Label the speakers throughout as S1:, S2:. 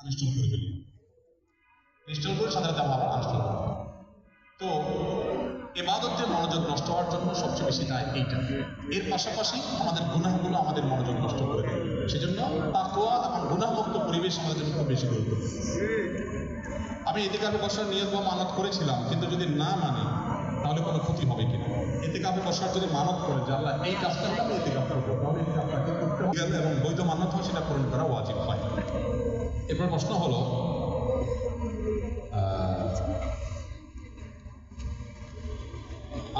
S1: আনুষ্ঠান করে ফেলি। ইনস্টল করে সাথে সাথে আবার আনুষ্ঠান করে। তো এবাদতের মনোযোগ নষ্ট হওয়ার জন্য সবচেয়ে বেশি দায় এইটা। এর পাশাপাশি আমাদের গুনাহগুলো আমাদের মনোযোগ নষ্ট করে দেয়। সেজন্য তাকওয়া এবং গুনাহমুক্ত পরিবেশ আমাদের জন্য খুব বেশি গুরুত্বপূর্ণ। আমি এতে কাপে বসার নিয়ত বা মানত করেছিলাম, কিন্তু যদি না মানে তাহলে কোনো ক্ষতি হবে কিনা? এতে কাপে বসার যদি মানত করে যে আল্লাহ এই কাজটা আমি এতে কাপ করব তাহলে এই কাজটাকে করতে হবে। এবং বৈধ মানত হয়, সেটা পূরণ করা ওয়াজিব হয়। এরপর প্রশ্ন হলো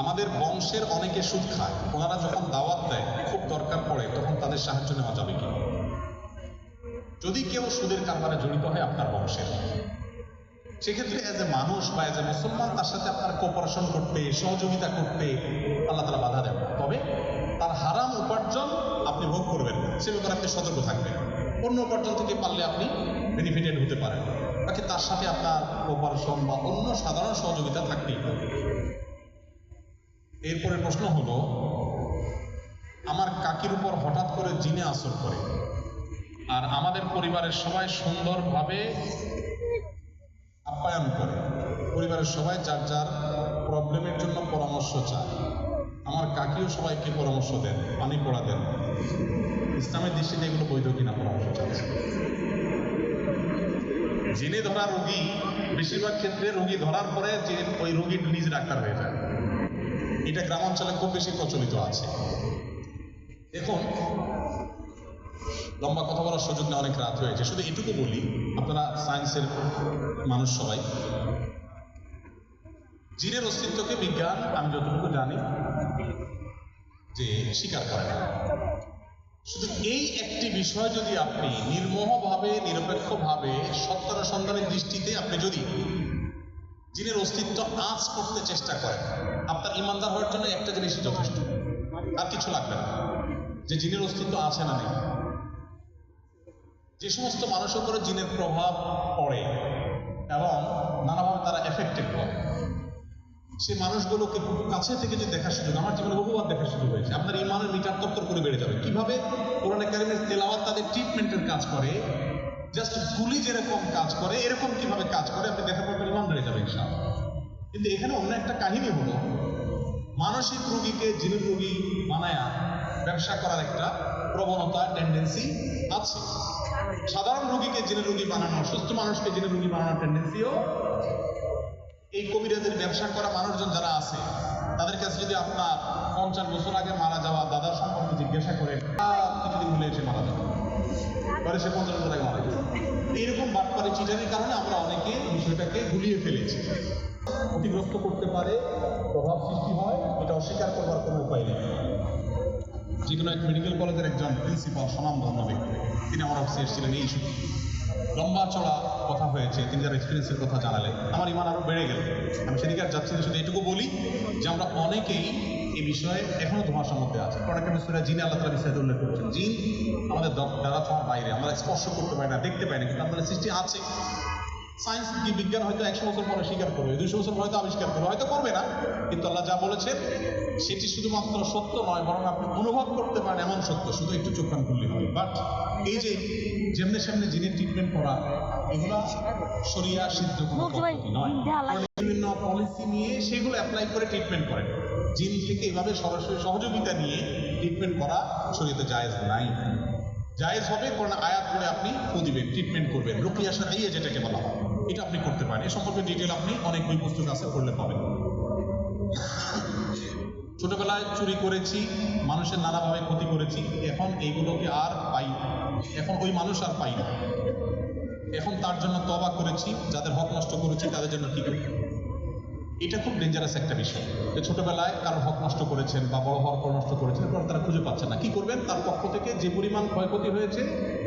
S1: আমাদের বংশের অনেকে সুদ খায়, ওনারা যখন দাওয়াত দেয়, খুব দরকার পড়ে, তখন তাদের সাহায্য নেওয়া যাবে কি যদি কেউ সুদের কারবারে জড়িত হয় আপনার বংশের, সেক্ষেত্রে এজ এ মানুষ বা এজ এ মুসলমান, তার সাথে আপনার কোপারেশন করতে সহযোগিতা করতে আল্লাহ তালা বাধা দেন। তবে তার হারাম উপার্জন আপনি ভোগ করবেন সে ব্যাপারে আপনি সতর্ক থাকবেন অন্য উপার্জন থেকে পারলে আপনি বেনিফিটেড হতে পারেন বাকি তার সাথে আপনার কোপারেশন বা অন্য সাধারণ সহযোগিতা থাকতেই পারে। এরপরে প্রশ্ন হলো, আমার কাকির উপর হঠাৎ করে জিনে আসর করে আর আমাদের পরিবারের সবাই সুন্দরভাবে আপ্যায়ন করে। পরিবারের সবাই যার যার প্রবলেমের জন্য পরামর্শ চায়। আমার কাকিও সবাইকে পরামর্শ দেন, পানি পড়া দেন। ইসলামের দৃষ্টিতে এগুলো বৈধ কিনা পরামর্শ চাচ্ছে জেনে ধরা রোগী, বেশিরভাগ ক্ষেত্রে রোগী ধরার পরে যে ওই রোগী নিজ ডাক্তার হয়ে যায়। এটা গ্রামাঞ্চলে খুব বেশি প্রচলিত আছে। দেখুন, লম্বা কথা বলার সুযোগ নেই অনেক রাত হয়েছে। শুধু এটুকু বলি, আপনারা সায়েন্সের মানুষ সবাই, জিনের অস্তিত্বকে বিজ্ঞান, আমি যতটুকু জানি, যে স্বীকার করে না। শুধু এই একটি বিষয় যদি আপনি নির্মোহভাবে, নিরপেক্ষভাবে, সত্তর সন্ধানের দৃষ্টিতে আপনি যদি জিনের অস্তিত্ব আঁচ করতে চেষ্টা করেন, আপনার ইমানদার হওয়ার জন্য একটা জিনিসই যথেষ্ট। আর কিছু লাগবে না। যে জিনের অস্তিত্ব আছে না নেই। যে সমস্ত মানুষের উপরে জিনের প্রভাব পড়ে এবং নানাভাবে তারা এফেক্টেড হয়। সে মানুষগুলোকে খুব কাছে থেকে যে দেখার সুযোগ, আমার জীবনে বহুবার দেখার সুযোগ হয়েছে। আপনার ইমানের মিটার তত্তর করে বেড়ে যাবে। কীভাবে? কোরআনে কারিমের তেলাওয়াত তাদের ট্রিটমেন্টের কাজ করে। জাস্ট গুলি যেরকম কাজ করে, এরকম কীভাবে কাজ করে, আপনি দেখা পাবেন ইমান বেড়ে যাবে ইনশাআল্লাহ। কিন্তু এখানে অন্য একটা কাহিনী হলো, মানসিক রোগীকে জিনের রোগী বানায়া ব্যবসা করার একটা প্রবণতা টেন্ডেন্সি আছে। সাধারণ রোগীকে জিনের রোগী বানানো সুস্থ মানুষকে জিনের রোগী বানানোর টেন্ডেন্সিও এই কবিরাজের ব্যবসা করা মানুষজন যারা আছে, তাদের কাছে যদি আপনার পঞ্চাশ বছর আগে মারা যাওয়া দাদার সম্পর্কে জিজ্ঞাসা করেন কিছুদিন হলে এসে মারা যাবে। পরে সে পঞ্চাশ বছর আগে মারা গেছে। এইরকম বাটপারে চিটারির কারণে আমরা অনেকে বিষয়টাকে গুলিয়ে ফেলেছি। ক্ষতিগ্রস্ত করতে পারে, প্রভাব সৃষ্টি হয়, এটা অস্বীকার করবার কোনো উপায় নেই। যে কোনো এক মেডিকেল কলেজের একজন প্রিন্সিপাল স্বনামধন্য ব্যক্তি, তিনি আমার অফিসে এসেছিলেন এই ইস্যু লম্বা চড়া কথা হয়েছে, তিনি যার এক্সপিরিয়েন্সের কথা জানালেন, আমার ইমান আরও বেড়ে গেল। আমি সেদিকে আর যাচ্ছি শুধু এটুকু বলি যে আমরা অনেকেই এই বিষয়ে এখনও ধোঁয়ার সম্মুখে আছে। কারণ একটা সুরা জিনে আল্লাহ তালা বিষয়ে উল্লেখ করছেন। জিন আমাদের দ্বারা ছোঁয়ার বাইরে, আমরা স্পর্শ করতে পারি না, দেখতে পাই না, কিন্তু আমাদের সৃষ্টি আছে। সায়েন্স কি বিজ্ঞান হয়তো একশো বছর পরে স্বীকার করবে দুশো বছর হয়তো আবিষ্কার করবে হয়তো করবে না। কিন্তু আল্লাহ যা বলেছেন সেটি শুধুমাত্র সত্য নয় বরং আপনি অনুভব করতে পারেন এমন সত্য শুধু একটু চোখ কান খুললে হবে। বাট এই যে যেমনি সামনে জিনের ট্রিটমেন্ট করা এগুলো সরিয়া সিদ্ধ কোনো পদ্ধতি নয়। বিভিন্ন পলিসি নিয়ে সেগুলো অ্যাপ্লাই করে ট্রিটমেন্ট করেন। জিন থেকে এভাবে সরাসরি সহযোগিতা নিয়ে ট্রিটমেন্ট করা শরীয়তে জায়েজ নাই। জায়েজ হবে কোন আয়াত করে আপনি ফু দিবেন ট্রিটমেন্ট করবেন। রুকিয়া সাহাইয়া যেটাকে বলা হয়। এটা আপনি করতে পারেন। এ সম্পর্কে ডিটেল আপনি অনেক বই পুস্তক আছে, পড়লে পাবেন। ছোটবেলায় চুরি করেছি, মানুষের নানাভাবে ক্ষতি করেছি, এখন এইগুলোকে আর পাই এখন ওই মানুষ আর পাই না। এখন তার জন্য তবা করেছি, যাদের হক নষ্ট করেছি, তাদের জন্য কি করি? এটা খুব ডেঞ্জারাস একটা বিষয় যে ছোটবেলায় কারোর হক নষ্ট করেছেন বা বড় হওয়ার পর নষ্ট করেছেন, এরপর তারা খুঁজে পাচ্ছেন না। কি করবেন? তার পক্ষ থেকে যে পরিমাণ ক্ষয়ক্ষতি হয়েছে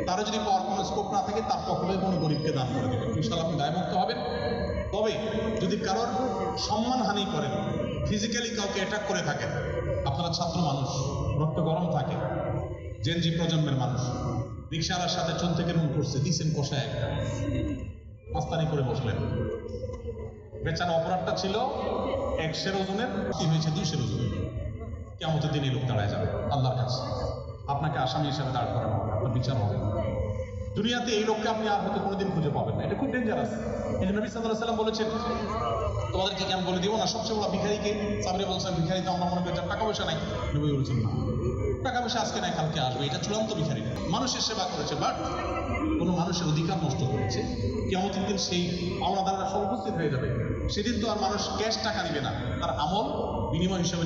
S1: তারা যদি পাওয়ার কোনো স্কোপ না থাকে, তার পক্ষ থেকে কোনো গরিবকে দান করে দেবেন। ইনশাল্লাহ আপনি দায়মুক্ত হবেন। তবে যদি কারোর সম্মানহানি করেন ফিজিক্যালি কাউকে অ্যাটাক করে থাকেন, আপনারা ছাত্র মানুষ, রক্ত গরম থাকে জেনজি প্রজন্মের মানুষ রিক্সাওয়ালার সাথে চুন থেকে নুন করছে, দিছেন কষায় একটা। মাস্তানি করে বসলেন। বেচারা অপরাধটা ছিল একশের ওজনের, কি হয়েছে দুইশের ওজনের। কেমতের দিন এই লোক দাঁড়ায় যাবে, আল্লাহর কাছে। আপনাকে আসামি হিসাবে দাঁড় করানো হবে, আপনার বিচার হবে। দুনিয়াতে এই লোককে আপনি আর হয়তো কোনোদিন খুঁজে পাবেন না, এটা খুব ডেঞ্জারাস এই যে নবী সাল্লাম বলেছেন, তোমাদেরকে কি আমি বলে দিব না? সবচেয়ে বড় ভিখারিকে? সামনে বলছেন, ভিখারি তো আমরা মনে করি টাকা পয়সা নাই। নবী বলেছেন, না। টাকা পয়সা আজকে নাই, কালকে আসবে। এটা চূড়ান্ত ভিখারি। মানুষের সেবা করেছে বাট কোনো মানুষের অধিকার নষ্ট করেছে। কেমন দিন সেই পাওনাদাররা সব উপস্থিত হয়ে যাবে। সেদিন তো আর মানুষ ক্যাশ টাকা দিবে না। তার আমল বিনিময় হিসেবে